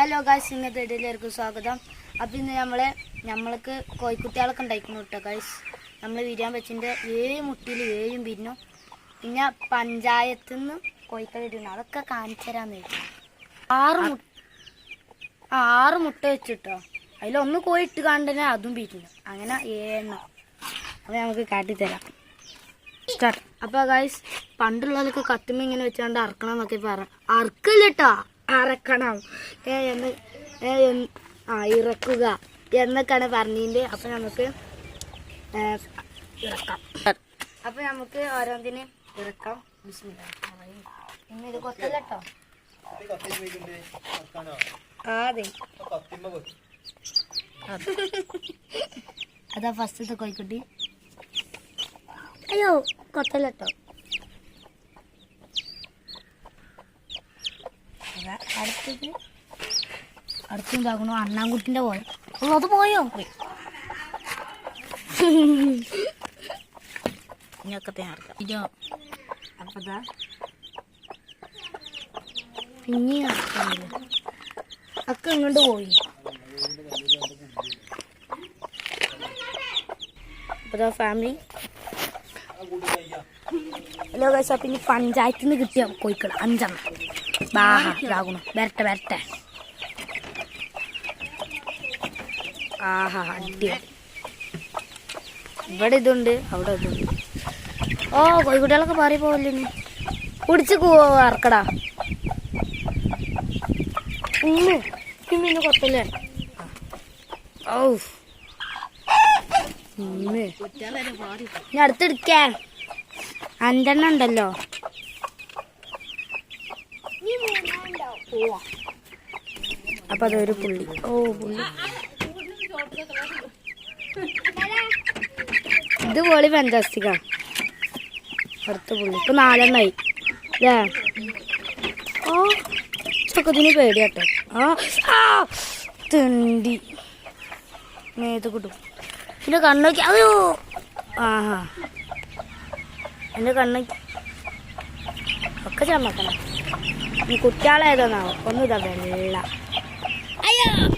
Hello guys ഇന്നത്തെ ഇടയിലേക്കും സ്വാഗതം. അപ്പം ഇന്ന് നമ്മളെ നമ്മൾക്ക് കോഴിക്കുട്ടികളൊക്കെ ഉണ്ടായിരിക്കുന്നു കേട്ടോ ഗായ്സ് നമ്മൾ വിരിയാൻ വെച്ചിന്റെ ഏഴ് മുട്ടിയിൽ ഏഴും പിരിഞ്ഞു പിന്നെ പഞ്ചായത്തിൽ നിന്ന് കോഴിക്കളി ഇടുന്നു അതൊക്കെ കാണിച്ചു തരാന്ന് വെച്ചു. ആറ് മുട്ട ആറ് മുട്ട വെച്ചിട്ടോ. അതിലൊന്ന് കോഴി ഇട്ട് കണ്ടനെ അതും പിരിഞ്ഞു. അങ്ങനെ ഏഴെണ്ണം. അപ്പം നമുക്ക് കാട്ടിത്തരാം. സ്റ്റാർട്ട് അപ്പോൾ ഗായ്സ് പണ്ടുള്ളവരൊക്കെ കത്തുമ്പോ ഇങ്ങനെ വെച്ചാണ്ട് അറക്കണം എന്നൊക്കെ പറ അറക്കില്ലട്ടോ. അറക്കണം. ഏ എന്ന് ആ ഇറക്കുക എന്നൊക്കെയാണ് പറഞ്ഞതിന്റെ അപ്പം നമുക്ക് അപ്പൊ ഇറക്കാം. അപ്പം നമുക്ക് ഓരോന്നിന് ഇറക്കാം. പിന്നെ ഇത് കൊത്തല്ലോ അതെ. അതാ ഫസ്റ്റത്തെ കോഴിക്കുട്ടി. അയ്യോ കൊത്തല്ലോ അതാ അടുത്തത്. അടുത്തുണ്ടാക്കണു അണ്ണാൻകുട്ടിന്റെ ഓ അത് പോയോ? പോയി. ഇനിയൊക്കെ ആർക്കാം ഇതോ. പിന്നെ നടക്കാനില്ല അക്ക ഇങ്ങോട്ട് പോയി? അപ്പതാ ഫാമിലി ഹലോ ഗൈസ് അപ്പം ഇനി പഞ്ചായത്തിൽ നിന്ന് കിട്ടിയ കോഴിക്കൾ അഞ്ചെണ്ണം. ബാഹ ഇതാകണം വരട്ടെ വരട്ടെ. ആഹാ അടിപൊളി. ഇവിടെ ഇതുണ്ട് അവിടെ ഇതുണ്ട്. ഓ കോഴിക്കുട്ടികളൊക്കെ പാറി പോവല്ലേ കുടിച്ച് ഇറക്കടാ ഉമ്മ പിന്നെ കൊത്തല്ലേ? ഉമ്മേ ഞാൻ അടുത്തെടുക്കേ. അഞ്ചെണ്ണ ഉണ്ടല്ലോ. അപ്പൊ അതൊരു പുള്ളി. ഓ പുള്ളി. ഇത് പൊളി ആ. അടുത്ത പുള്ളി. ഇപ്പൊ നാലെണ്ണായി. അല്ലേ ഓ ചക്കത്തിന് പേടിയാട്ടോ ആ. ആ, തിണ്ടി. മേത്ത് കിട്ടും പിന്നെ കണ്ണൊക്കെ അയ്യോ. ആഹാ. എന്റെ കണ്ണൊക്കെ ഒക്കെ ചമ്മക്കണം. ഈ കുട്ടികളേതാണാവോ ഒന്നും ഇതാ വെള്ള. അയ്യോ.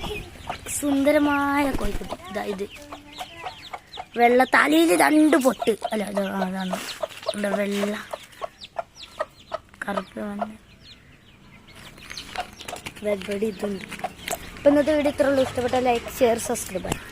സുന്ദരമായ കോഴിക്കുട്ടി. ഇതാ ഇത്. വെള്ള തലയിൽ രണ്ട് പൊട്ട്. അല്ല അതാണ്. ഇവിടെ വെള്ള. കറുപ്പ് വന്ന്. ബഡി ഇതുണ്ട്. അപ്പം ഇന്നത്തെ വീഡിയോ ഇത്രയുള്ളൂ ഇഷ്ടപ്പെട്ട ലൈക്ക് ഷെയർ സബ്സ്ക്രൈബ്.